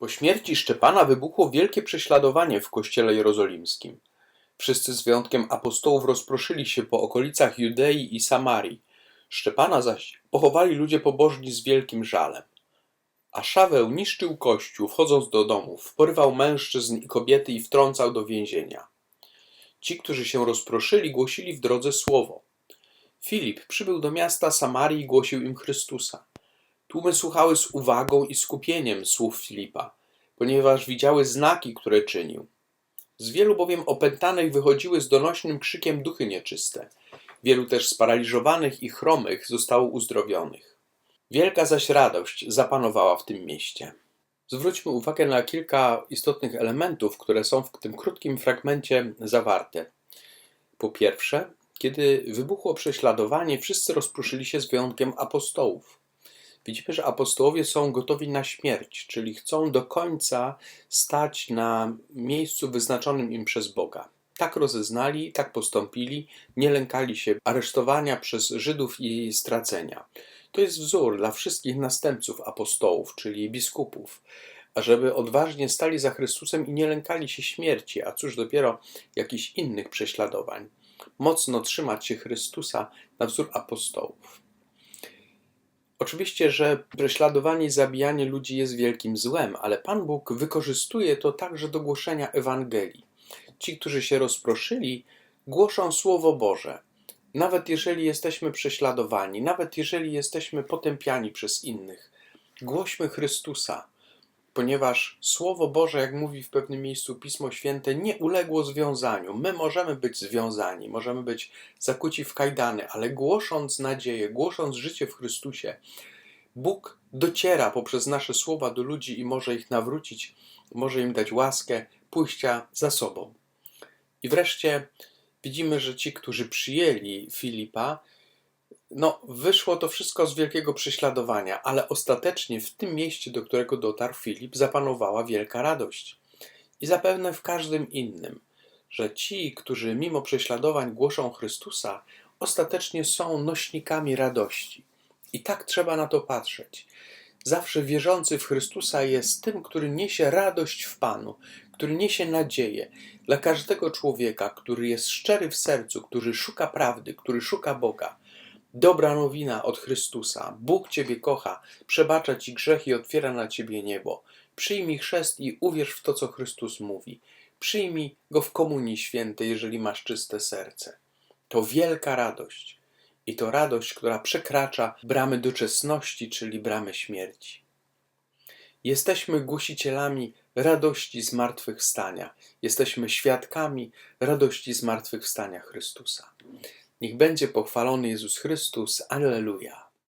Po śmierci Szczepana wybuchło wielkie prześladowanie w kościele jerozolimskim. Wszyscy z wyjątkiem apostołów rozproszyli się po okolicach Judei i Samarii. Szczepana zaś pochowali ludzie pobożni z wielkim żalem. A Szaweł niszczył kościół, wchodząc do domów, porywał mężczyzn i kobiety i wtrącał do więzienia. Ci, którzy się rozproszyli, głosili w drodze słowo. Filip przybył do miasta Samarii i głosił im Chrystusa. Tłumy słuchały z uwagą i skupieniem słów Filipa, ponieważ widziały znaki, które czynił. Z wielu bowiem opętanych wychodziły z donośnym krzykiem duchy nieczyste. Wielu też sparaliżowanych i chromych zostało uzdrowionych. Wielka zaś radość zapanowała w tym mieście. Zwróćmy uwagę na kilka istotnych elementów, które są w tym krótkim fragmencie zawarte. Po pierwsze, kiedy wybuchło prześladowanie, wszyscy rozproszyli się z wyjątkiem apostołów. Widzimy, że apostołowie są gotowi na śmierć, czyli chcą do końca stać na miejscu wyznaczonym im przez Boga. Tak rozeznali, tak postąpili, nie lękali się aresztowania przez Żydów i stracenia. To jest wzór dla wszystkich następców apostołów, czyli biskupów, ażeby odważnie stali za Chrystusem i nie lękali się śmierci, a cóż dopiero jakichś innych prześladowań. Mocno trzymać się Chrystusa na wzór apostołów. Oczywiście, że prześladowanie i zabijanie ludzi jest wielkim złem, ale Pan Bóg wykorzystuje to także do głoszenia Ewangelii. Ci, którzy się rozproszyli, głoszą Słowo Boże. Nawet jeżeli jesteśmy prześladowani, nawet jeżeli jesteśmy potępiani przez innych, głośmy Chrystusa, ponieważ Słowo Boże, jak mówi w pewnym miejscu Pismo Święte, nie uległo związaniu. My możemy być związani, możemy być zakuci w kajdany, ale głosząc nadzieję, głosząc życie w Chrystusie, Bóg dociera poprzez nasze słowa do ludzi i może ich nawrócić, może im dać łaskę pójścia za sobą. I wreszcie widzimy, że ci, którzy przyjęli Filipa, no, wyszło to wszystko z wielkiego prześladowania, ale ostatecznie w tym mieście, do którego dotarł Filip, zapanowała wielka radość. I zapewne w każdym innym, że ci, którzy mimo prześladowań głoszą Chrystusa, ostatecznie są nośnikami radości. I tak trzeba na to patrzeć. Zawsze wierzący w Chrystusa jest tym, który niesie radość w Panu, który niesie nadzieję dla każdego człowieka, który jest szczery w sercu, który szuka prawdy, który szuka Boga. Dobra nowina od Chrystusa. Bóg Ciebie kocha, przebacza Ci grzech i otwiera na Ciebie niebo. Przyjmij chrzest i uwierz w to, co Chrystus mówi. Przyjmij go w komunii świętej, jeżeli masz czyste serce. To wielka radość. I to radość, która przekracza bramy doczesności, czyli bramy śmierci. Jesteśmy głosicielami radości zmartwychwstania. Jesteśmy świadkami radości zmartwychwstania Chrystusa. Niech będzie pochwalony Jezus Chrystus. Alleluja.